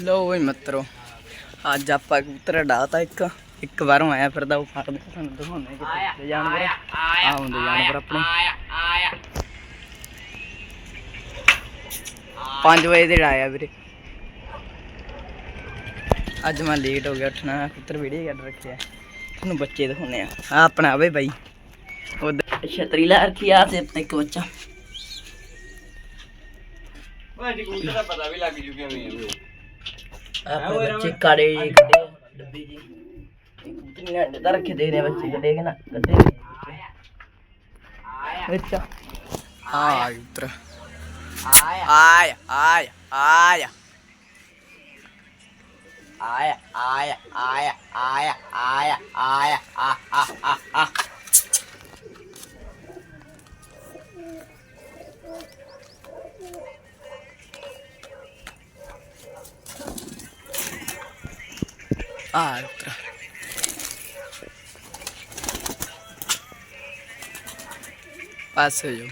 ਲੋ ਵੀ ਮਿੱਤਰੋ, ਅੱਜ ਆਪਾਂ ਕਬੂਤਰ ਡਾਤਾ ਇੱਕ। ਇੱਕ ਵਾਰੋਂ ਆਇਆ ਫਿਰਦਾ, ਉਹ ਫੜਦੇ ਤੁਹਾਨੂੰ ਦਿਖਾਉਂਦੇ ਕਿੱਥੇ ਜਾਨਵਰ ਆ ਹੁੰਦੇ ਜਾਨਵਰ ਆਪਣੇ। 5 ਵਜੇ ਦੇ ਆਇਆ ਵੀਰੇ। ਅੱਜ ਮੈਂ ਲੇਟ ਹੋ ਗਿਆ, ਉੱਠਣਾ ਪੁੱਤਰ ਵੀਡੀਓ ਕੱਢ ਰੱਖਿਆ। ਤੁਹਾਨੂੰ ਬੱਚੇ ਦਿਖਾਉਂਦੇ ਆ। ਆ ਆਪਣਾ ਆਵੇ ਬਾਈ ਉਹ ਛਤਰੀ ਲਾ ਰੱਖੀ ਆ, ਤੇ ਇੱਕ ਬੱਚਾ। ਭਾਜੀ, ਕਬੂਤਰ ਦਾ ਪਤਾ ਵੀ ਲੱਗ ਜੂ ਕਿਵੇਂ ਆਪਣੇ ਬੱਚੇ ਕਾੜੇ ਜੀ ਕੱਢੇ ਆ, ਡੱਬੀ ਜੀ ਕਿੰਨੇ ਅੰਡੇ ਤਾਂ ਰੱਖੇ ਦੇ ਨੇ ਬੱਚੇ ਕੱਢੇ ਕਿ ਨਾ ਕੱਢੇ ਵਿੱਚ ਆ ਉਤਰ ਆਇਆ ਆਇਆ ਆਇਆ ਆਇਆ ਆਇਆ ਆਇਆ ਆਇਆ ਆਇਆ ਆਇਆ ਆਇਆ ਆ ਆ ਆ Ah, outra. Passa eu.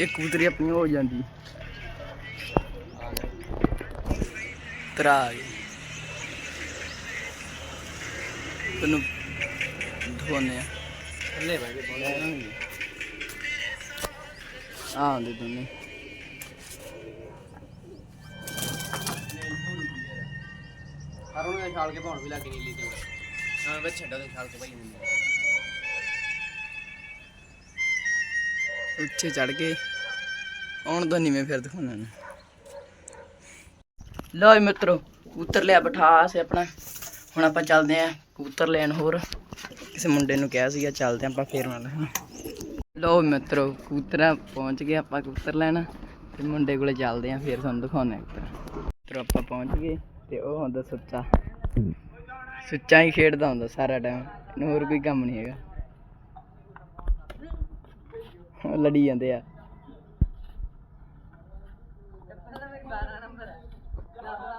ਇਹ ਕਬੂਤਰੀ ਆਪਣੀ ਹੋ ਜਾਂਦੀ ਤਰਾ ਆ ਗਈ ਤੈਨੂੰ ਧੋਨੇ ਆ ਲੈ ਆ ਹੁੰਦੇ ਦੋਨੇ। ਪਰ ਉਹਨੇ ਛਾਲ ਕੇ ਭਾਉਣ ਵੀ ਲੱਗ ਨੀਲੀ ਤੇ। ਹਾਂ ਬੱਚ ਛੱਡਾ ਤੇ ਛਾਲ ਕੇ ਭਾਈ ਉੱਚੇ ਚੜ ਗਏ। ਆਉਣ ਦਾ ਨਹੀਂ ਮੈਂ ਫਿਰ ਦਿਖਾਉਣਾ ਨਾ ਜੀ ਮਿੱਤਰੋ ਕਬੂਤਰ ਲਿਆ ਬਿਠਾ ਸੇ ਆਪਣਾ। ਹੁਣ ਆਪਾਂ ਚੱਲਦੇ ਆਂ ਕਬੂਤਰ ਲੈਣ ਹੋਰ। ਕਿਸੇ ਮੁੰਡੇ ਨੂੰ ਕਿਹਾ ਸੀਗਾ ਚੱਲਦੇ ਆਪਾਂ ਫੇਰ ਨਾਲ ਲਓ ਮਿੱਤਰੋ ਕਬੂਤਰਾਂ ਪਹੁੰਚ ਗਏ ਆਪਾਂ ਕਬੂਤਰ ਲੈਣ ਤੇ ਮੁੰਡੇ ਕੋਲੇ ਚੱਲਦੇ ਆਂ ਫੇਰ ਤੁਹਾਨੂੰ ਦਿਖਾਉਂਦੇ ਆਂ ਮਿੱਤਰੋ ਆਪਾਂ ਪਹੁੰਚ ਗਏ ਤੇ ਉਹ ਹੁੰਦਾ ਸੁੱਚਾ। ਸੁੱਚਾ ਹੀ ਖੇਡਦਾ ਹੁੰਦਾ ਸਾਰਾ ਟਾਈਮ ਇਹਨੂੰ ਹੋਰ ਕੋਈ ਕੰਮ ਨਹੀਂ ਹੈਗਾ। ਲੜੀ ਜਾਂਦੇ ਆ।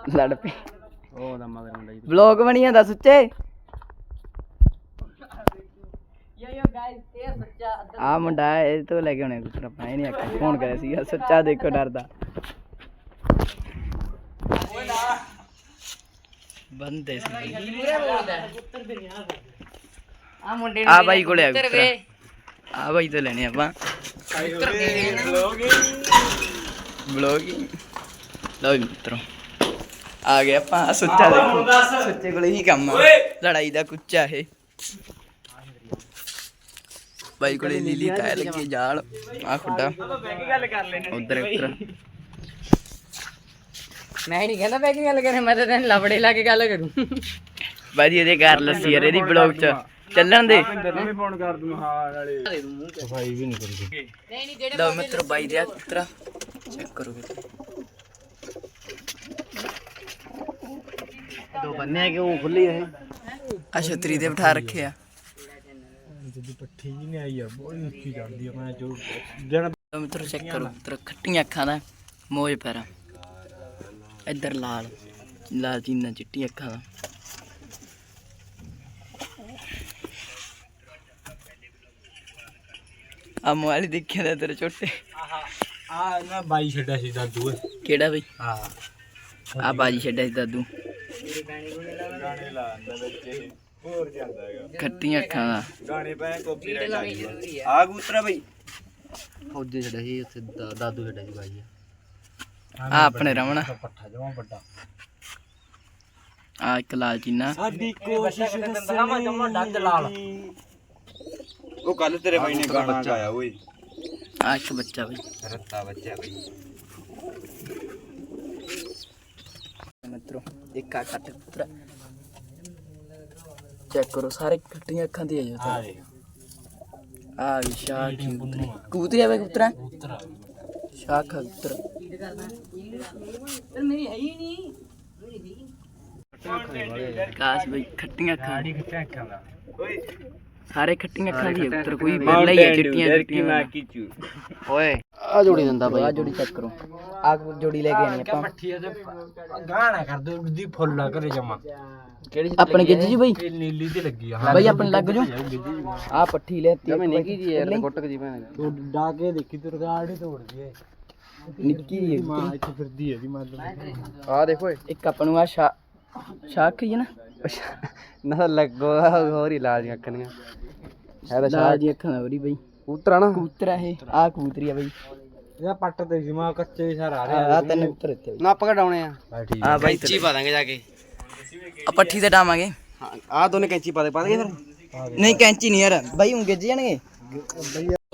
ਲੜ ਪਏ ਉਹ ਦਾ ਮਗਰ ਹੁੰਦਾ ਜੀ ਵਲੌਗ ਬਣੀ ਜਾਂਦਾ ਸੁੱਚੇ? ਆ ਮੁੰਡਾ ਇਹ ਤੋਂ ਲੈ ਕੇ ਆਉਣੇ ਕੁੱਤਰ ਆਪਾਂ ਇਹ ਨਹੀਂ ਆਖਿਆ ਫੋਨ ਕਰਿਆ ਸੀਗਾ ਸੱਚਾ ਦੇਖੋ ਡਰਦਾ। ਬੰਦੇ ਸੀ। ਆ ਮੁੰਡੇ ਆ ਬਾਈ ਕੋਲੇ ਆ ਕਬੂਤਰ ਆ। ਬਾਈ ਤੋਂ ਲੈਣੇ ਆਪਾਂ। ਬਲੌਗ ਲਓ ਜੀ ਮਿੱਤਰੋ ਆ ਗਏ ਆਪਾਂ ਆਹ ਸੁੱਚਾ ਦੇਖੋ। ਸੁੱਚੇ। ਕੋਲੇ ਹੀ ਕੰਮ ਆ। ਲੜਾਈ ਦਾ ਕੁੱਚਾ ਇਹ। ਬਾਈ ਕੋਲੇ ਲੀਲੀ ਕਾਇ ਲੱਗੀ ਜਾਲ। ਆ ਖੁੱਡਾ। ਉਧਰ ਉਧਰ ਮੈਂ ਨਹੀਂ ਕਹਿੰਦਾ ਬੈ ਕੀ ਗੱਲ ਕਰੇ ਮੈਂ ਤਾਂ ਤੈਨੂੰ ਲਫੜੇ ਲਾ ਕੇ ਗੱਲ ਕਰੂੰ। ਬਾਈ ਇਹਦੇ ਘਰ ਲੱਸੀ ਯਾਰ ਇਹਦੀ ਬਲੌਗ ਚ। ਚੱਲਣ ਦੇ। ਤੈਨੂੰ ਵੀ ਫੋਨ ਕਰ। ਦੂੰ ਹਾਂ ਨਾਲੇ ਸਫ਼ਾਈ ਵੀ ਨਹੀਂ ਕਰਦੀ ਨਹੀਂ ਨਹੀਂ ਜਿਹੜੇ ਲਓ ਮਿੱਤਰੋ ਬਾਈ ਦੇ ਕੁੱਤਰਾ ਚੈੱਕ ਕਰੋ ਕਿਤੇ। ਦੋ ਬੰਨੇ ਆ ਕਿ ਉਹ ਖੁੱਲੀ ਹੈ ਆ ਛਤਰੀ ਤੇ ਬਿਠਾ ਰੱਖੇ ਜਿਹਦੀ ਪੱਠੀ ਜੀ ਨਹੀਂ ਆਈ ਆ ਬਹੁਤ ਉੱਚੀ ਚੜਦੀ ਆ ਮੈਂ ਜੋ ਜਣ ਮਿੱਤਰੋ ਚੈੱਕ ਕਰੋ ਮਿੱਤਰੋ ਖੱਟੀਆਂ ਅੱਖਾਂ ਦਾ ਮੋਜ ਪੈਰਾ। ਇੱਧਰ ਲਾਲ ਲਾਲ ਚੀਨਾ ਚਿੱਟੀ ਅੱਖਾਂ ਦਾ। ਆ ਮੋਬਾਈਲ ਦੇਖਿਆ ਤਾਂ ਤੇਰੇ ਛੋਟੇ। ਆ ਨਾ ਬਾਈ ਛੱਡਿਆ ਸੀ ਦਾਦੂ ਕਿਹੜਾ ਬਈ? ਹਾਂ। ਆ ਬਾਜੀ ਛੱਡਿਆ ਸੀ ਦਾਦੂ। ਗਾਣੇ ਵਿੱਚ ਹੋਰ ਜਾਂਦਾ ਹੈਗਾ? ਖੱਟੀਆਂ ਅੱਖਾਂ ਦਾ। ਗਾਣੇ ਪੈ ਕਾਪੀ ਰਾਈਟ ਆ ਗਈ। ਆ। ਕਬੂਤਰਾ ਬਈ। ਫੌਜੀ ਛੱਡਿਆ ਸੀ ਉੱਥੇ ਦਾਦੂ ਛੱਡਿਆ ਸੀ ਬਾਈ ਆ ਆਪਣੇ ਰਮਣ ਪੱਠਾ ਜਮਾ ਵੱਡਾ ਆ ਇੱਕ ਲਾਲ ਚੀਨਾ ਸਾਡੀ ਕੋਸ਼ਿਸ਼ ਦੱਸਣਾ ਜਮਾ ਡੰਗ ਲਾਲ। ਉਹ ਕੱਲ ਤੇਰੇ ਬਾਈ ਨੇ ਗਾਣਾ ਗਾਇਆ ਓਏ। ਆ ਇੱਕ ਬੱਚਾ ਬਈ। ਰੱਤਾ ਬੱਚਾ ਬਈ। ਮਿੱਤਰੋ ਇੱਕ ਆ ਕੱਟ ਪੁੱਤਰਾ ਚੈੱਕ ਕਰੋ ਸਾਰੇ ਖੱਟੀਆਂ ਅੱਖਾਂ ਦੀ ਆ ਜੋ ਆ ਦੇਖ। ਆ ਵੀ ਸ਼ਾਹ ਕੀ ਕਬੂਤਰੀ ਕਬੂਤਰੀ ਆਵੇ ਕਬੂਤਰਾ ਉਤਰਾ ਸ਼ਾਹ ਖਾ ਕਬੂਤਰ। ਪਰ ਮੇਰੀ ਹੈ ਹੀ ਨਹੀਂ ਕਾਸ਼ ਬਈ ਖੱਟੀਆਂ ਅੱਖਾਂ ਆੜੀ ਖਿੱਚਿਆ ਅੱਖਾਂ ਦਾ। ਓਏ। ਸਾਰੇ ਖੱਟੀਆਂ ਅੱਖਾਂ ਦੀ ਆ ਕਬੂਤਰ ਕੋਈ ਬੇਲਾ ਹੀ ਆ ਚਿੱਟੀਆਂ ਚਿੱਟੀਆਂ ਕੀਚੂ ਓਏ। ਆ ਜੋੜੀ ਦਿੰਦਾ ਬਾਈ। ਆ ਜੋੜੀ ਚੈੱਕ ਕਰੋ। ਆ ਜੋੜੀ ਲੈ ਕੇ ਆਣੀ ਆਪਾਂ। ਪੱਠੀ ਤੇ ਗਾਣਾ ਕਰ ਦੋ ਦੀ ਫੁੱਲ ਲਾ ਘਰੇ ਜਮਾ। ਕਿਹੜੀ ਆਪਣੇ ਗਿੱਜ ਜੀ ਬਾਈ? ਇਹ ਨੀਲੀ ਤੇ ਲੱਗੀ ਆ। ਬਾਈ ਆਪਣੇ ਲੱਗ ਜੋ ਆ। ਪੱਠੀ ਲੈਤੀ ਮੈਂ ਨਿੱਕੀ ਜੀ ਯਾਰ ਗੁੱਟਕ ਜੀ ਭੈਣ ਤੂੰ ਡਾ ਕੇ ਦੇਖੀ ਤੇ ਰਿਕਾਰਡ ਹੀ ਤੋੜਦੀ ਏ ਨਿੱਕੀ ਹੈ ਮਾਂ ਇੱਥੇ ਫਿਰਦੀ ਏ ਦੀ ਮਤਲਬ ਆ। ਦੇਖੋ ਇੱਕ ਆਪਾਂ ਨੂੰ ਆ ਸ਼ਾ ਸ਼ਾਖ ਹੀ ਹੈ ਨਾ। ਨਾ ਲੱਗੋ ਹੋਰ ਹੀ ਲਾਲ ਅੱਖਾਂ ਦੀਆਂ। ਹੈ ਤਾਂ ਸ਼ਾਹ ਜੀ ਅੱਖਾਂ ਵਰੀ ਬਾਈ। ਕਬੂਤਰ ਨਾ। ਕਬੂਤਰ ਆ ਇਹ। ਆ ਕਬੂਤਰੀ ਆ ਬਾਈ। ਇਹਦਾ ਪੱਟ ਤੇ ਸੀ ਮਾਂ ਕੱਚੇ ਸਾਰਾ ਆ ਤਿੰਨ ਕਬੂਤਰ ਇੱਥੇ ਨਾ ਆਪਾਂ ਕਢਾਉਣੇ ਆ। ਠੀਕ ਆ। ਬਾਈ ਕੈਂਚੀ ਪਾ ਦਾਂਗੇ ਜਾ ਕੇ। ਆ ਪੱਠੀ ਤੇ ਡਾਵਾਂਗੇ। ਹਾਂ ਆ ਦੋਨੇ ਕੈਂਚੀ ਪਾ ਦੇ ਪਾ ਦੇ ਫਿਰ। ਨਹੀਂ ਕੈਂਚੀ ਨਹੀਂ ਯਾਰ ਬਾਈ ਹੁਣ ਗਿੱਜ ਜਾਣਗੇ?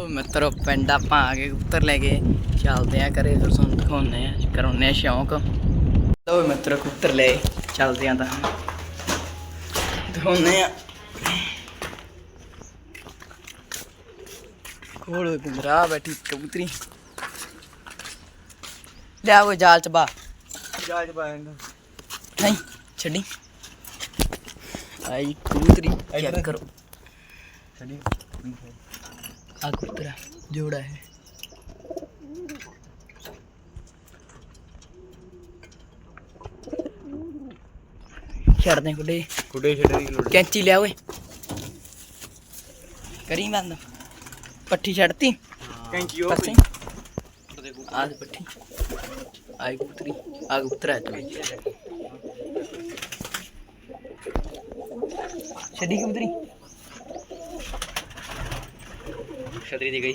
ਮਿੱਤਰੋ ਪਿੰਡ ਆਪਾਂ ਆ ਗਏ ਕਬੂਤਰ ਲੈ ਕੇ। ਚੱਲਦੇ ਆ ਘਰੇ ਫਿਰ ਤੁਹਾਨੂੰ ਦਿਖਾਉਂਦੇ ਆ ਕਰਾਉਂਦੇ ਆ ਸ਼ੌਂਕ। ਲੋ ਮਿੱਤਰੋ ਕਬੂਤਰ ਲੈ ਚੱਲਦੇ ਆ ਤਾਂ। ਦਿਖਾਉਂਦੇ ਆ। ਕੋਲ ਗੁੰਦਰਾ ਬੈਠੀ ਕਬੂਤਰੀ। ਲਿਆ ਉਹ ਜਾਲ ਚ ਬਾ। ਜਾਜ ਪਾਏਗਾ ਨਹੀਂ ਛੱਡੀ। ਆਈ ਕਬੂਤਰੀ ਚੈੱਕ ਕਰੋ। ਛੱਡੀ। ਆ ਕਬੂਤਰਾ ਜੋੜਾ ਹੈ ਛੱਡ ਦੇ ਕੁੜੇ ਕੁੜੇ ਛੱਡ ਦੀ ਲੋੜ ਕੈਂਚੀ ਲਿਆ ਓਏ। ਕਰੀ ਬੰਦ। ਪੱਠੀ ਛੱਡਤੀ। ਕੈਂਚੀ ਉਹ ਆ ਦੇ ਪੱਠੀ। ਆਈ ਕਬੂਤਰੀ ਆ ਕਬੂਤਰਾ ਚੋਈ ਛੱਡੀ ਕਬੂਤਰੀ ਛਤਰੀ ਦੀ ਗਈ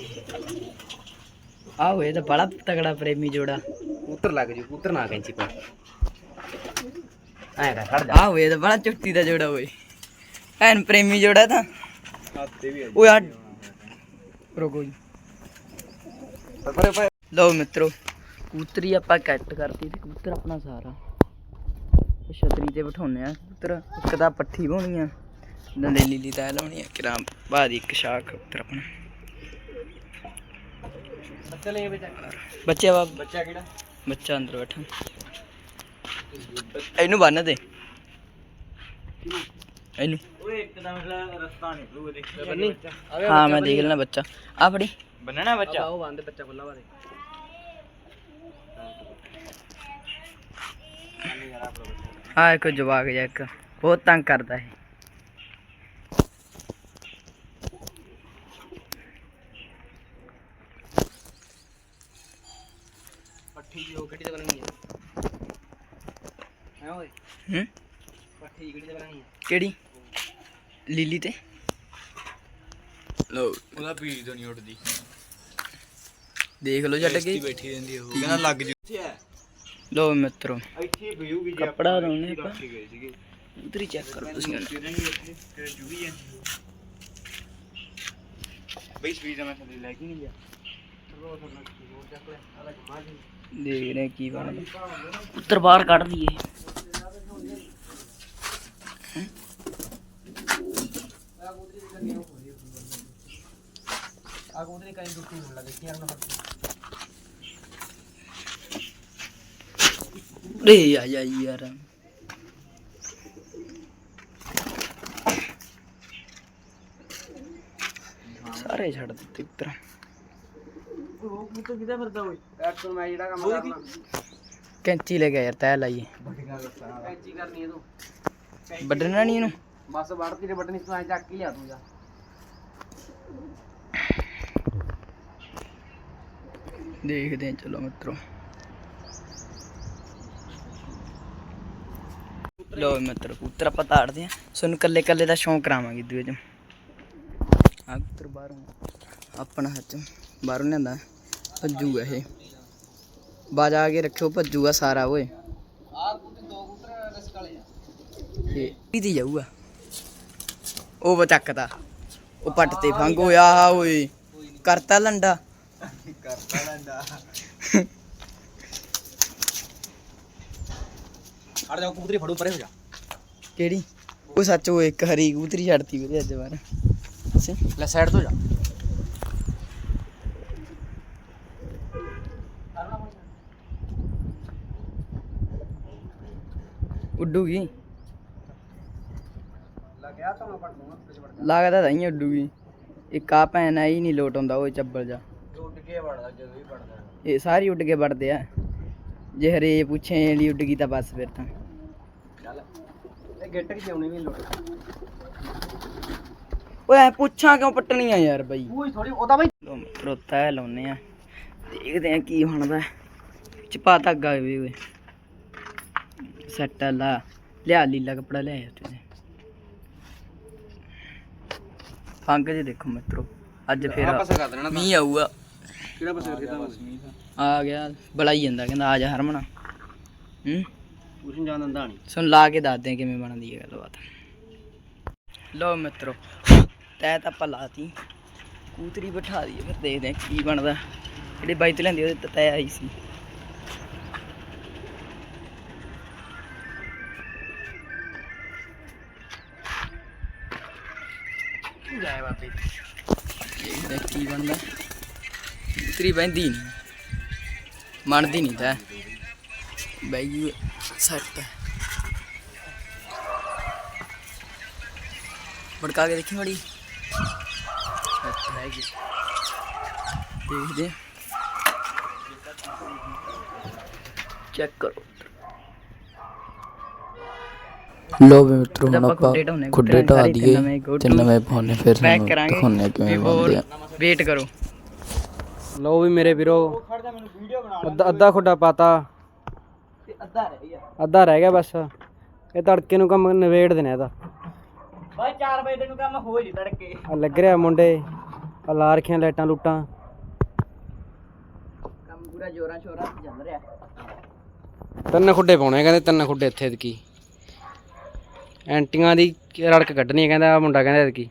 ਆ ਹੋਏ ਤਾਂ ਬੜਾ ਤਗੜਾ ਪ੍ਰੇਮੀ ਜੋੜਾ ਕਬੂਤਰ ਲੱਗ ਜੂ ਕਬੂਤਰ ਨਾ ਕੈਂਚੀ ਪਾ ਐਂ ਕਰ ਖੜ ਆ ਹੋਏ ਤਾਂ ਬੜਾ ਚੁੱਟੀ ਦਾ ਜੋੜਾ ਹੋਏ ਐਨ ਪ੍ਰੇਮੀ ਜੋੜਾ ਤਾਂ ਹੱਥੇ ਵੀ ਓਏ ਆ ਰੋਗੋ ਜੀ ਲਓ ਮਿੱਤਰੋ ਕਬੂਤਰੀ ਆਪਾਂ ਕੱਟ ਕਰਤੀ ਤੇ ਕਬੂਤਰ ਆਪਣਾ ਸਾਰਾ। ਉਹ ਛਤਰੀ ਤੇ ਬਿਠਾਉਨੇ ਆ। ਕਬੂਤਰ ਇੱਕ ਤਾਂ ਪੱਠੀ ਪਾਉਣੀ ਆ ਦੰਦੇ ਲੀਲੀ ਤਾਂ ਲਾਉਣੀ ਆ ਕਿਰਾਂ ਬਾਅਦ ਇੱਕ ਸ਼ਾਖ ਕਬੂਤਰ ਆਪਣਾ। ਬੱਚਾ ਲੈ ਬੇਟਾ ਬੱਚੇ ਬਾ ਬੱਚਾ ਕਿਹੜਾ? ਬੱਚਾ ਅੰਦਰ ਬੈਠਾ। ਇਹਨੂੰ ਬੰਨ ਦੇ। ਇਹਨੂੰ। ਓਏ ਇੱਕਦਮ ਰਸਤਾ ਨਿਕਲੂਗਾ ਦੇਖ ਬੰਨੀ ਹਾਂ ਮੈਂ ਦੇਖ ਲੈਣਾ ਬੱਚਾ। ਆ ਫੜੀ। ਬੰਨਣਾ ਬੱਚਾ? ਉਹ ਬੰਦ ਬੱਚਾ ਖੁੱਲਾ ਬਾਰੇ ਆ ਇੱਕ ਜਵਾਕ ਜਿਹਾ ਇੱਕ ਬਹੁਤ ਤੰਗ ਕਰਦਾ ਹੈ ਪੱਠੀ ਜੋ ਕਿਹੜੀ ਤੇ ਬਣਨੀ ਹੈ ਹੈ ਓਏ? ਹੂੰ? ਪੱਠੀ ਕਿਹੜੀ ਤੇ ਬਣਨੀ ਹੈ ਕਿਹੜੀ? ਲੀਲੀ ਤੇ? ਲੋ ਉਹਦਾ ਪੀੜੀ ਤੋਂ ਨਹੀਂ ਉੱਠਦੀ। ਦੇਖ ਲਓ ਛੱਡ ਕੇ। ਬੈਠੀ ਰਹਿੰਦੀ ਉਹ। ਕਹਿੰਦਾ ਲੱਗ ਜੂ। ਲੋ ਮਿੱਤਰੋ ਇੱਥੇ ਹੀ ਪਈਊਗੀ ਕੱਪੜਾ ਲਾਉਣੇ ਆਪਾਂ। ਗਏ ਸੀਗੇ। ਉਧਰ ਹੀ ਚੈੱਕ ਕਰੋ ਤੁਸੀਂ ਤੇਰੇ ਜੁਗੀ ਜਾਂਦੀ ਬਈ ਸਵੀਜ਼ ਮੈਂ ਥੱਲੇ ਲੈ ਕੇ ਨਹੀਂ ਗਿਆ। ਦੇਖ ਰਹੇ ਕੀ ਬਣਦਾ। ਉੱਤਰ ਬਾਹਰ ਕੱਢ ਦਈਏ। ਆ ਕੋਦਰੀ ਕਾਈ ਦੁੱਤੀ ਹੋਣ ਲੱਗੀ ਕੀ ਆਣਾ ਰੇ ਆ ਜਾ ਯਾਰ ਸਾਰੇ ਛੱਡ ਦਿੱਤੇ ਉੱਤਰ ਉਹ ਪੁੱਤ ਕਿੱਥੇ ਫਿਰਦਾ ਓਏ ਐਕਸ਼ਨ ਮੈਂ ਜਿਹੜਾ ਕੰਮ ਕਰਨਾ ਕੈਂਚੀ ਲੈ ਗਿਆ ਯਾਰ ਤੈ ਲਾਈਏ ਕੈਂਚੀ ਕਰਨੀ ਹੈ ਵੱਢਣਾ ਨਹੀਂ ਇਹਨੂੰ ਬਸ ਵੜਤੀ ਤੇ ਬਟਨੀ ਤੂੰ ਐ ਚੱਕ ਕੇ ਲਿਆ ਤੂੰ ਦੇਖਦੇ ਚਲੋ ਮਿੱਤਰੋ ਲੋ ਮਿੱਤਰ ਕਬੂਤਰ ਆਪਾਂ ਤਾੜਦੇ ਆ ਸਾਨੂੰ ਕੱਲੇ ਕੱਲੇ ਦਾ ਸ਼ੌਂਕ ਕਰਾਵਾਂਗੇ ਦੂਏ ਚ ਆ ਕਬੂਤਰ ਬਾਹਰੋਂ ਆਪਣਾ ਹੱਥ ਬਾਹਰੋਂ ਲਿਆਂਦਾ। ਭੱਜੂਗਾ ਇਹ। ਬਾਜਾ ਕੇ ਰੱਖਿਓ, ਭੱਜੂਗਾ ਸਾਰਾ, ਓਏ। ਆ ਕਬੂਤਰ ਦੋ ਕਬੂਤਰ ਰਸ ਕਾਲੇ ਆ ਇਹ ਕਿਤੇ ਜਾਊਗਾ। ਉਹ ਬਚਕਦਾ ਉਹ ਪੱਟ ਤੇ ਫੰਗ। ਹੋਇਆ ਆ ਓਏ। ਕਰਤਾ ਲੰਡਾ। ਕਰਤਾ ਲੰਡਾ। ਅੜ ਜਾ ਕਬੂਤਰੀ ਫੜੂ ਪਰੇ ਹੋ ਜਾ। ਕਿਹੜੀ? ਉਹ ਸੱਚ ਉਹ ਇੱਕ ਹਰੀ ਕਬੂਤਰੀ ਛੱਡਤੀ ਵੀਰੇ ਅੱਜ ਬਾਰ ਅਸੀਂ ਲੈ ਸਾਈਡ ਤੋਂ ਜਾ। ਉੱਡੂਗੀ? ਲੱਗਿਆ ਤਾਂ ਮੈਂ ਪੜ ਦੂੰਗਾ ਲੱਗਦਾ ਤਾਂ ਹੀ ਉੱਡੂਗੀ। ਇੱਕ ਆ ਭੈਣ ਆਈ ਨਹੀਂ ਲੋਟ ਉਹ ਚੱਬਲ ਜਾ। ਉੱਡ ਕੇ ਵੜਦਾ ਜਦੋਂ ਵੀ ਵੜਦਾ। ਇਹ ਸਾਰੀ ਉੱਡ ਕੇ ਵੜਦੇ ਆ। ਜੇ ਹਰੇ ਪੁੱਛੇ ਜਿਹੜੀ ਉੱਡ ਗਈ ਤਾਂ ਬਸ ਫਿਰ ਤਾਂ। ਓਏ ਐਂ ਪੁੱਛਾਂ ਕਿਉਂ ਪੱਟਣੀਆਂ ਯਾਰ ਬਾਈ? ਥੋੜੀ ਉਹਦਾ ਬਈ। ਲਾਉਨੇ ਆ। ਦੇਖਦੇ ਆ ਕੀ ਬਣਦਾ। ਚਪਾ ਧਾਗਾ ਵੀ ਓਏ। ਸੱਟ ਲਾ। ਲਿਆ ਲੀਲਾ ਕਪੜਾ ਲਿਆ ਤੇ। ਪੰਗ ਜੇ ਦੇਖੋ ਮਿੱਤਰੋ। ਅੱਜ ਫੇਰ ਮੀਂਹ ਆਊਗਾ। ਕਿਹੜਾ ਪਾਸੇ ਕਰਕੇ ਤਾਂ ਆ ਗਿਆ ਬੁਲਾਈ ਜਾਂਦਾ ਕਹਿੰਦਾ ਆ ਜਾ ਹਰਮਨ। ਹੂੰ? ਕੁਛ ਜਾਣ ਦਿੰਦਾ ਨਹੀਂ। ਸੁਣ ਲਾ ਕੇ ਦੱਸਦੇ ਆ ਕਿਵੇਂ ਬਣਦੀ ਹੈ ਗੱਲਬਾਤ। ਲਓ ਮਿੱਤਰੋ ਤੈ ਤਾਂ ਆਪਾਂ ਲਾਤੀ। ਕੂਤਰੀ ਬਿਠਾ ਦਈਏ, ਫਿਰ ਦੇਖਦੇ ਆ ਕੀ ਬਣਦਾ। ਜਿਹੜੀ ਬਾਈ ਤੇ ਲੈਂਦੀ ਉਹਦੇ ਤੇ ਤੈ ਆਈ ਸੀ। ਜਾਏ ਬਾਪੇ ਦੇਖਦੇ ਆ ਕੀ ਬਣਦਾ। ਕੂਤਰੀ ਬੈਂਦੀ ਨਹੀਂ। ਮੰਨਦੀ ਨਹੀਂ ਤੈ ਬਾਈ ਸੱਟ। ਭੜਕਾ ਕੇ ਦੇਖੀ ਮੜੀ। ਸੱਟ ਹੈਗੀ ਦੇਖਦੇ ਚੈੱਕ ਕਰੋ ਲੋ ਵੀ ਮਿੱਤਰੋ ਹੁਣ ਆਪਾਂ ਖੁੱਡੇ ਢਾ ਦਈਏ ਤੇ ਨਵੇਂ ਪਾਉਣੇ ਫਿਰ ਆ ਕਿਵੇਂ ਬਣਦੇ ਆ। ਵੇਟ ਕਰੋ। ਲਓ ਵੀ ਮੇਰੇ ਵੀਰੋ ਅੱਧਾ ਖੁੱਡਾ ਪਾਤਾ। ਤੇ ਅੱਧਾ ਰਹਿ ਗਿਆ। ਅੱਧਾ ਰਹਿ ਗਿਆ ਬਸ। ਇਹ ਤੜਕੇ ਨੂੰ ਕੰਮ ਨਵੇੜ ਦੇਣਾ ਇਹਦਾ ਬਾਈ 4 ਵਜੇ ਤੈਨੂੰ ਕੰਮ ਹੋ ਜੀ ਤੜਕੇ। ਆ ਲੱਗ ਰਿਹਾ ਮੁੰਡੇ। ਆ ਲਾ ਰੱਖੀਆਂ ਲਾਈਟਾਂ ਲੂਟਾਂ। ਕੰਮ ਪੂਰਾ ਜੋਰਾਂ ਸ਼ੋਰਾਂ ਤੇ ਚੱਲ ਰਿਹਾ। ਤਿੰਨ ਖੁੱਡੇ ਪਾਉਣੇ ਕਹਿੰਦੇ ਤਿੰਨ ਖੁੱਡੇ ਇੱਥੇ ਕੀ ਐਂਟੀਆਂ ਦੀ ਰੜਕ ਕੱਢਣੀ ਹੈ ਕਹਿੰਦਾ ਆ ਮੁੰਡਾ ਕਹਿੰਦਾ ਕੀ